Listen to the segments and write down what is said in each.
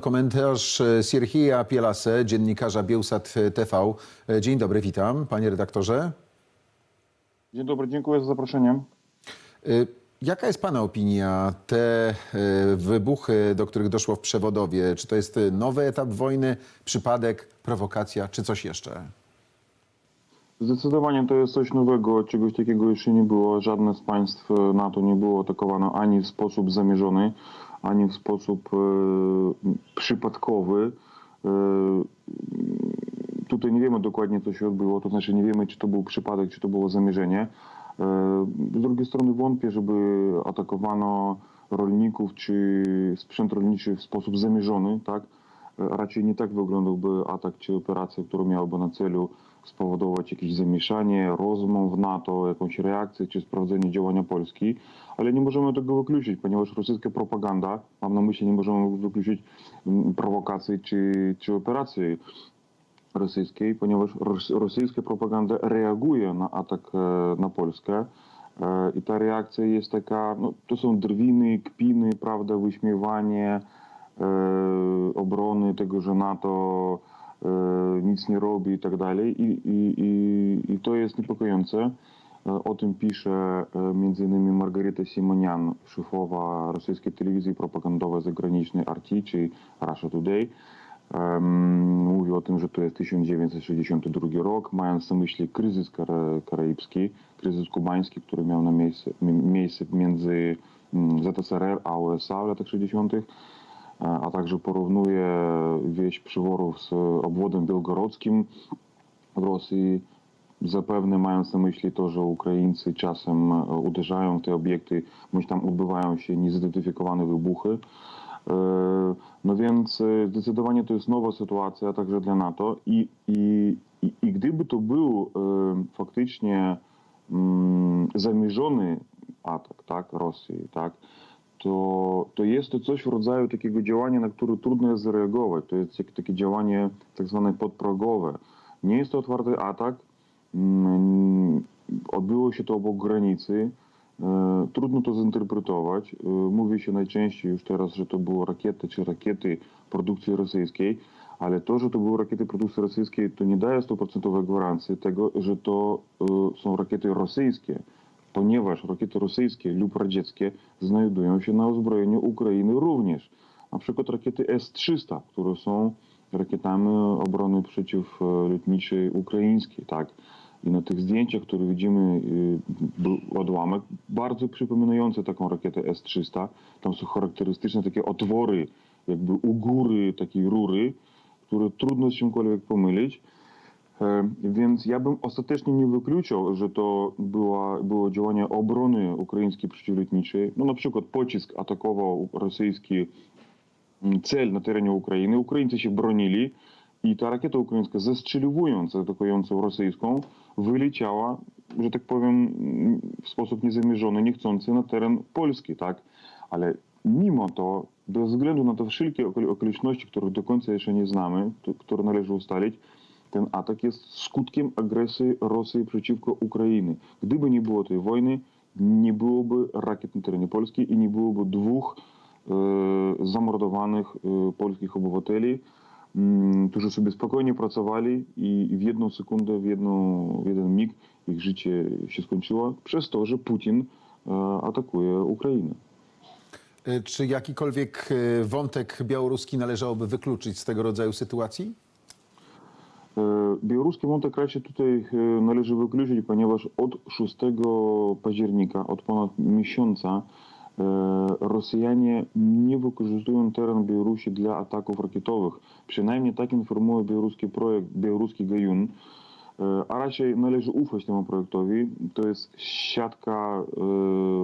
Komentarz e, Sierhija Pielase, dziennikarza Bielsat TV. E, Dzień dobry, witam, panie redaktorze. Dzień dobry, dziękuję za zaproszenie. E, Jaka jest pana opinia? Te e, wybuchy, do których doszło w Przewodowie, czy to jest e, nowy etap wojny, przypadek, prowokacja, czy coś jeszcze? Zdecydowanie to jest coś nowego, czegoś takiego jeszcze nie było. Żadne z państw NATO nie było atakowane ani w sposób zamierzony, ani w sposób e, przypadkowy. E, tutaj nie wiemy dokładnie, co się odbyło, to znaczy nie wiemy, czy to był przypadek, czy to było zamierzenie. E, z drugiej strony wątpię, żeby atakowano rolników czy sprzęt rolniczy w sposób zamierzony, tak? Raczej nie tak wyglądałby atak czy operacja, która miałaby na celu spowodować jakieś zamieszanie, rozmą w NATO, jakąś reakcję czy sprawdzenie działania Polski, ale nie możemy tego wykluczyć, ponieważ rosyjska propaganda, mam na myśli, nie możemy wykluczyć mm, prowokacji czy, czy operacji rosyjskiej, ponieważ ros- rosyjska propaganda reaguje na atak e, na Polskę. E, I ta reakcja jest taka, no, to są drwiny, kpiny, prawda, wyśmiewanie, e, obrony tego, że NATO e, nic nie robi i tak dalej. I, to jest niepokojące. E, O tym pisze e, innymi Margarita Simonian, szefowa rosyjskiej telewizji propagandowej zagranicznej RT, czy Russia Today. Mówi o tym, że to jest 1962 rok, mając na myśli kryzys kara- karaibski, kryzys kubański, który miał na miejsce, mi- miejsce między mm, ZSRR a USA w latach 60., a a także porównuje wieś przyworów z obwodem białgorodzkim w Rosji, zapewne mając na myśli to, że Ukraińcy czasem e, uderzają w te obiekty, bądź tam odbywają się niezidentyfikowane wybuchy. E, No więc e, zdecydowanie to jest nowa sytuacja także dla NATO i, i, i, gdyby to był e, faktycznie mm, zamierzony atak tak, Rosji, tak, to, to jest to coś w rodzaju takiego działania, na które trudno jest zareagować. To jest takie działanie tak zwane podprogowe. Nie jest to otwarty atak. Mm, Odbyło się to obok granicy. E, Trudno to zinterpretować. E, Mówi się najczęściej już teraz, że to były rakiety czy rakiety produkcji rosyjskiej, ale to, że to były rakiety produkcji rosyjskiej, to nie daje stuprocentowej gwarancji tego, że to e, są rakiety rosyjskie, ponieważ rakiety rosyjskie lub radzieckie znajdują się na uzbrojeniu Ukrainy również. Na przykład rakiety S-300, które są rakietami obrony przeciwlotniczej ukraińskiej, tak. I na tych zdjęciach, które widzimy, y, odłamek bardzo przypominający taką rakietę S-300. Tam są charakterystyczne takie otwory, jakby u góry takiej rury, które trudno z czymkolwiek pomylić. E, Więc ja bym ostatecznie nie wykluczał, że to była, było działanie obrony ukraińskiej przeciwlotniczej. No na przykład pocisk atakował rosyjski mm, cel na terenie Ukrainy. Ukraińcy się bronili i ta rakieta ukraińska zestrzeliwując atakującą rosyjską wyleciała, że tak powiem, w sposób niezamierzony, niechcący na teren Polski, tak? Ale mimo to, bez względu na te wszelkie okoli- okoliczności, których do końca jeszcze nie znamy, które należy ustalić, ten atak jest skutkiem agresji Rosji przeciwko Ukrainie. Gdyby nie było tej wojny, nie byłoby rakiet na terenie Polski i nie byłoby dwóch e, zamordowanych e, polskich obywateli, mm, którzy sobie spokojnie pracowali i w jedną sekundę, w, jedną, w jeden mig ich życie się skończyło przez to, że Putin e, atakuje Ukrainę. E, Czy jakikolwiek e, wątek białoruski należałoby wykluczyć z tego rodzaju sytuacji? E, Białoruski wątek raczej tutaj e, należy wykluczyć, ponieważ od 6 października, od ponad miesiąca, e, Rosjanie nie wykorzystują teren Białorusi dla ataków rakietowych. Przynajmniej tak informuje białoruski projekt Białoruski Gajun. A raczej należy ufać temu projektowi. To jest siatka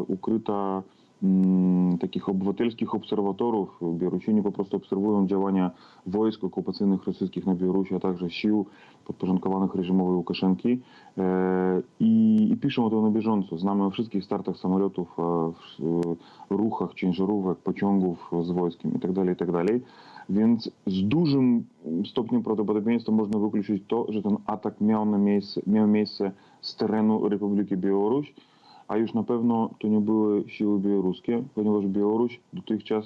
ukryta takich obywatelskich obserwatorów. Białorusini po prostu obserwują działania wojsk okupacyjnych rosyjskich na Białorusi, a także sił podporządkowanych reżimowi Łukaszenki i, i piszą o tym na bieżąco. Znamy o wszystkich startach samolotów, ruchach ciężarówek, pociągów z wojskiem itd., itd. Więc z dużym stopniem prawdopodobieństwa można wykluczyć to, że ten atak miał, na miejsce, miał miejsce z terenu Republiki Białoruś, a już na pewno to nie były siły białoruskie, ponieważ Białoruś dotychczas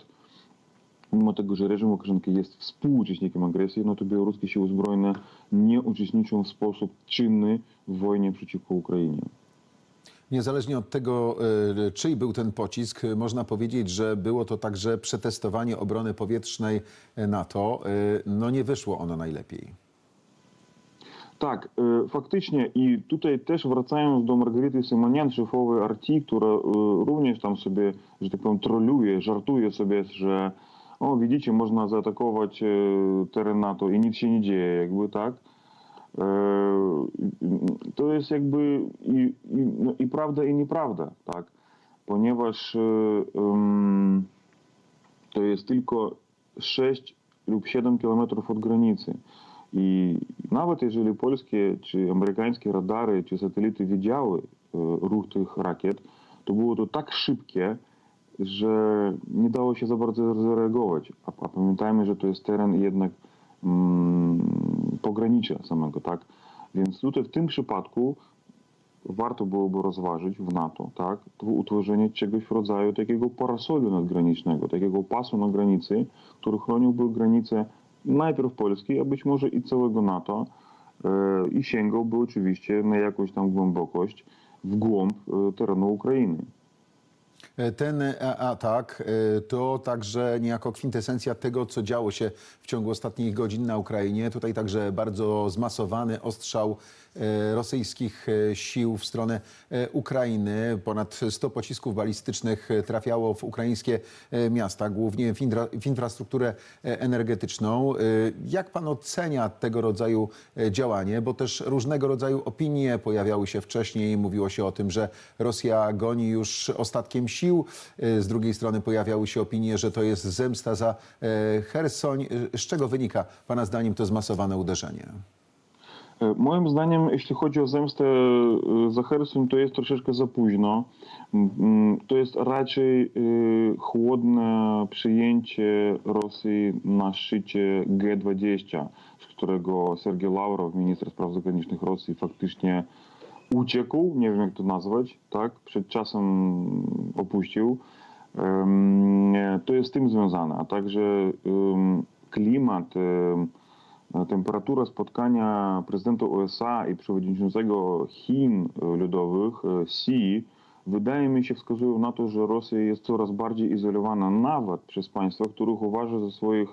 mimo tego, że reżim Łukaszenki jest współuczestnikiem agresji, no to białoruskie siły zbrojne nie uczestniczą w sposób czynny w wojnie przeciwko Ukrainie. Niezależnie od tego, y, czyj był ten pocisk, y, można powiedzieć, że było to także przetestowanie obrony powietrznej y, NATO. No nie wyszło ono najlepiej. Tak, e, faktycznie i tutaj też wracając do Margarity Symonian, szefowej RT, która e, również tam sobie, że tak troluje, żartuje sobie, że o widzicie, można zaatakować e, teren NATO i nic się nie dzieje, jakby tak. E, To jest jakby no, i prawda i nieprawda, tak, ponieważ to jest tylko 6 lub 7 kilometrów od granicy. I nawet jeżeli polskie czy amerykańskie radary czy satelity widziały e, ruch tych rakiet, to było to tak szybkie, że nie dało się za bardzo zareagować. A, pamiętajmy, że to jest teren jednak pogranicza samego, tak? Więc tutaj w tym przypadku warto byłoby rozważyć w NATO, tak, utworzenie czegoś w rodzaju takiego parasolu nadgranicznego, takiego pasu na granicy, który chroniłby granice najpierw Polski, a być może i całego NATO e, i sięgałby oczywiście na jakąś tam głębokość w głąb e, terenu Ukrainy. E, Ten e, atak e, to także niejako kwintesencja tego, co działo się w ciągu ostatnich godzin na Ukrainie. Tutaj także bardzo zmasowany ostrzał rosyjskich sił w stronę Ukrainy. Ponad 100 pocisków balistycznych trafiało w ukraińskie miasta, głównie w, infra, w infrastrukturę energetyczną. Jak pan ocenia tego rodzaju działanie? Bo też różnego rodzaju opinie pojawiały się wcześniej. Mówiło się o tym, że Rosja goni już ostatkiem sił. E, Z drugiej strony pojawiały się opinie, że to jest zemsta za e, Hersoń. E, Z czego wynika pana zdaniem to zmasowane uderzenie? Moim zdaniem, jeśli chodzi o zemstę za Hersoń, to jest troszeczkę za późno. M, m, To jest raczej chłodne przyjęcie Rosji na szczycie G20, z którego Sergiej Lawrow, minister spraw zagranicznych Rosji, faktycznie uciekł, nie wiem jak to nazwać, tak, przed czasem opuścił. To jest z tym związane, a także klimat, em, temperatura spotkania prezydenta USA i przewodniczącego Chin Ludowych, e, Xi, wydaje mi się wskazują na to, że Rosja jest coraz bardziej izolowana nawet przez państwa, których uważa za swoich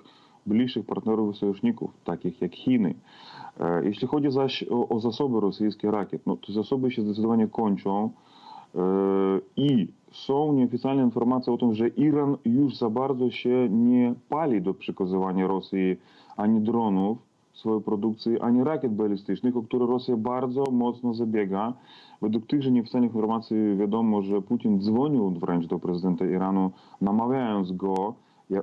bliższych partnerów i sojuszników, takich jak Chiny. E, Jeśli chodzi zaś o, o zasoby rosyjskich rakiet, no to zasoby się zdecydowanie kończą e, i są nieoficjalne informacje o tym, że Iran już za bardzo się nie pali do przekazywania Rosji ani dronów swojej produkcji, ani rakiet balistycznych, o które Rosja bardzo mocno zabiega. Według tychże nieoficjalnych informacji wiadomo, że Putin dzwonił wręcz do prezydenta Iranu, namawiając go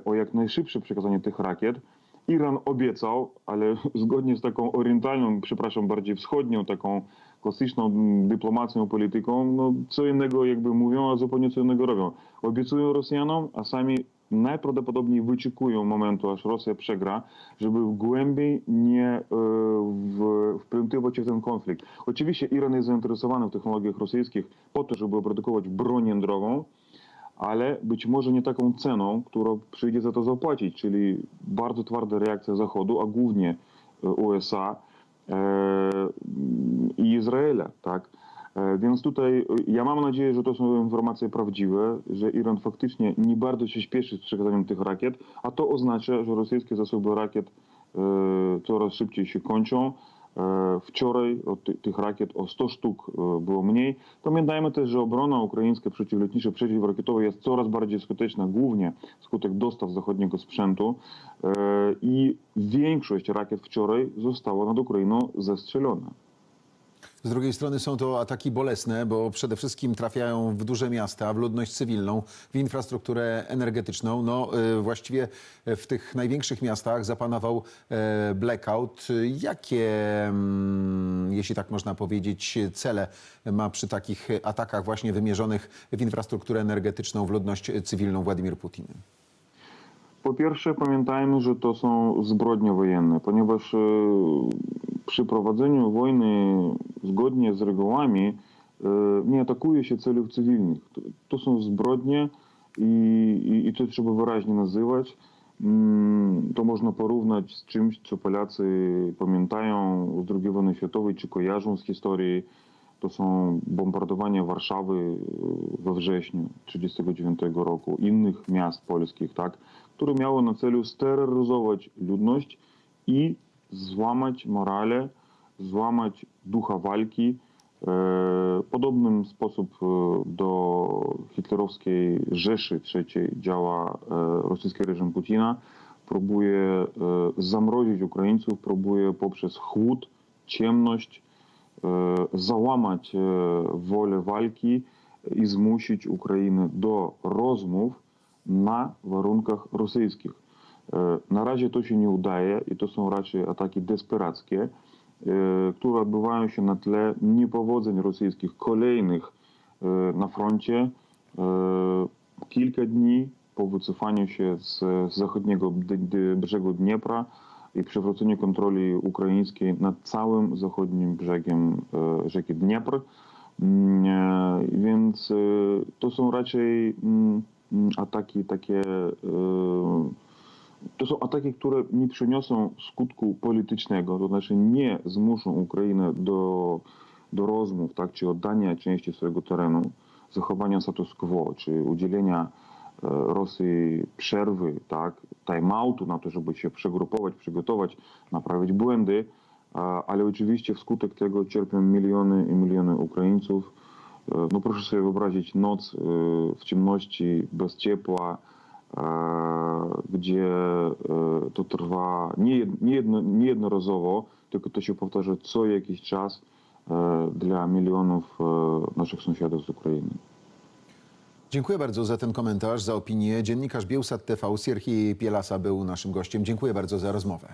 o jak najszybsze przekazanie tych rakiet. Iran obiecał, ale zgodnie z taką orientalną, przepraszam, bardziej wschodnią, taką klasyczną dyplomacją, polityką, no co innego jakby mówią, a zupełnie co innego robią. Obiecują Rosjanom, a sami najprawdopodobniej wyczekują momentu, aż Rosja przegra, żeby głębiej nie e, w- wplątywać się w ten konflikt. Oczywiście Iran jest zainteresowany w technologiach rosyjskich po to, żeby produkować broń jądrową, ale być może nie taką ceną, którą przyjdzie za to zapłacić, czyli bardzo twarda reakcja Zachodu, a głównie e, USA e, i Izraela, tak? E, Więc tutaj ja mam nadzieję, że to są informacje prawdziwe, że Iran faktycznie nie bardzo się śpieszy z przekazaniem tych rakiet, a to oznacza, że rosyjskie zasoby rakiet coraz szybciej się kończą. E, Wczoraj od ty, tych rakiet o 100 sztuk e, było mniej. Pamiętajmy też, że obrona ukraińska przeciwlotnicza, przeciwrakietowa jest coraz bardziej skuteczna, głównie wskutek dostaw zachodniego sprzętu e, i większość rakiet wczoraj została nad Ukrainą zestrzelona. Z drugiej strony są to ataki bolesne, bo przede wszystkim trafiają w duże miasta, w ludność cywilną, w infrastrukturę energetyczną. No, y, właściwie w tych największych miastach zapanował e, blackout. Jakie, mm, jeśli tak można powiedzieć, cele ma przy takich atakach właśnie wymierzonych w infrastrukturę energetyczną, w ludność cywilną Władimir Putin? Po pierwsze, pamiętajmy, że to są zbrodnie wojenne, ponieważ e, przy prowadzeniu wojny zgodnie z regułami e, nie atakuje się celów cywilnych. To, to są zbrodnie i, i, i to trzeba wyraźnie nazywać. mm, to można porównać z czymś, co Polacy pamiętają z II wojny światowej, czy kojarzą z historii. To są bombardowania Warszawy y, we wrześniu 1939 roku, innych miast polskich, tak, które miały na celu steroryzować ludność i E, Podobnym sposób e, do hitlerowskiej Rzeszy III działa e, rosyjski reżim Putina. Próbuje e, zamrozić Ukraińców, próbuje poprzez chłód, ciemność e, załamać e, wolę walki i zmusić Ukrainę do rozmów na warunkach rosyjskich. E, Na razie to się nie udaje i to są raczej ataki desperackie, e, które odbywają się na tle niepowodzeń rosyjskich kolejnych e, na froncie. Kilka dni po wycofaniu się z zachodniego brzegu Dniepra i przywróceniu kontroli ukraińskiej nad całym zachodnim brzegiem rzeki Dniepr. Więc to są raczej mm, ataki takie to są ataki, które nie przyniosą skutku politycznego, to znaczy nie zmuszą Ukrainę do, do rozmów, tak, czy oddania części swojego terenu, zachowania status quo, czy udzielenia e, Rosji przerwy, tak, time-outu na to, żeby się przegrupować, przygotować, naprawić błędy, ale oczywiście wskutek tego cierpią miliony i miliony Ukraińców. E, No proszę sobie wyobrazić noc e, w ciemności, bez ciepła, gdzie e, to trwa nie, nie, jedno, nie jednorazowo, tylko to się powtarza co jakiś czas e, dla milionów e, naszych sąsiadów z Ukrainy. Dziękuję bardzo za ten komentarz, za opinię. Dziennikarz Bielsat TV Sierhi Pielasa był naszym gościem. Dziękuję bardzo za rozmowę.